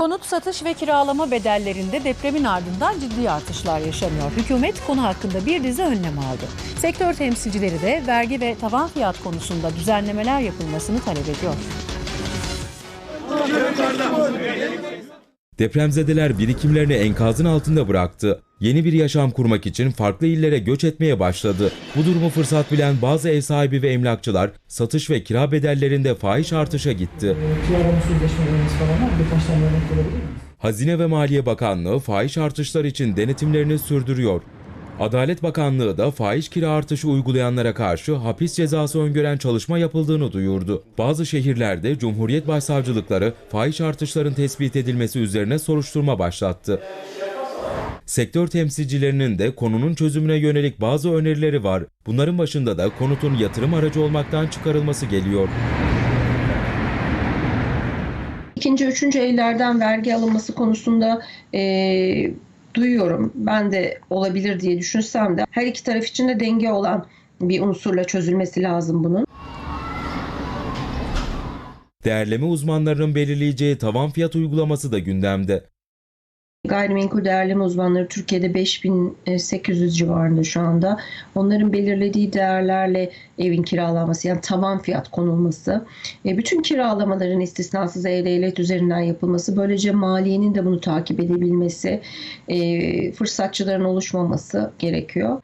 Konut satış ve kiralama bedellerinde depremin ardından ciddi artışlar yaşanıyor. Hükümet konu hakkında bir dizi önlem aldı. Sektör temsilcileri de vergi ve tavan fiyat konusunda düzenlemeler yapılmasını talep ediyor. Depremzedeler birikimlerini enkazın altında bıraktı. Yeni bir yaşam kurmak için farklı illere göç etmeye başladı. Bu durumu fırsat bilen bazı ev sahibi ve emlakçılar satış ve kira bedellerinde fahiş artışa gitti. kiralama sözleşmelerimiz falan var. Birkaç tane örnek verebilir miyiz? Hazine ve Maliye Bakanlığı fahiş artışlar için denetimlerini sürdürüyor. Adalet Bakanlığı da fahiş kira artışı uygulayanlara karşı hapis cezası öngören çalışma yapıldığını duyurdu. Bazı şehirlerde Cumhuriyet Başsavcılıkları fahiş artışların tespit edilmesi üzerine soruşturma başlattı. Sektör temsilcilerinin de konunun çözümüne yönelik bazı önerileri var. Bunların başında da konutun yatırım aracı olmaktan çıkarılması geliyor. İkinci, üçüncü evlerden vergi alınması konusunda eee, duyuyorum. Ben de olabilir diye düşünsem de her iki taraf için de denge olan bir unsurla çözülmesi lazım bunun. Değerleme uzmanlarının belirleyeceği tavan fiyat uygulaması da gündemde. Gayrimenkul değerleme uzmanları Türkiye'de 5800 civarında şu anda. Onların belirlediği değerlerle evin kiralanması yani tavan fiyat konulması, e, bütün kiralamaların istisnasız e-devlet üzerinden yapılması, böylece maliyenin de bunu takip edebilmesi, e, fırsatçıların oluşmaması gerekiyor.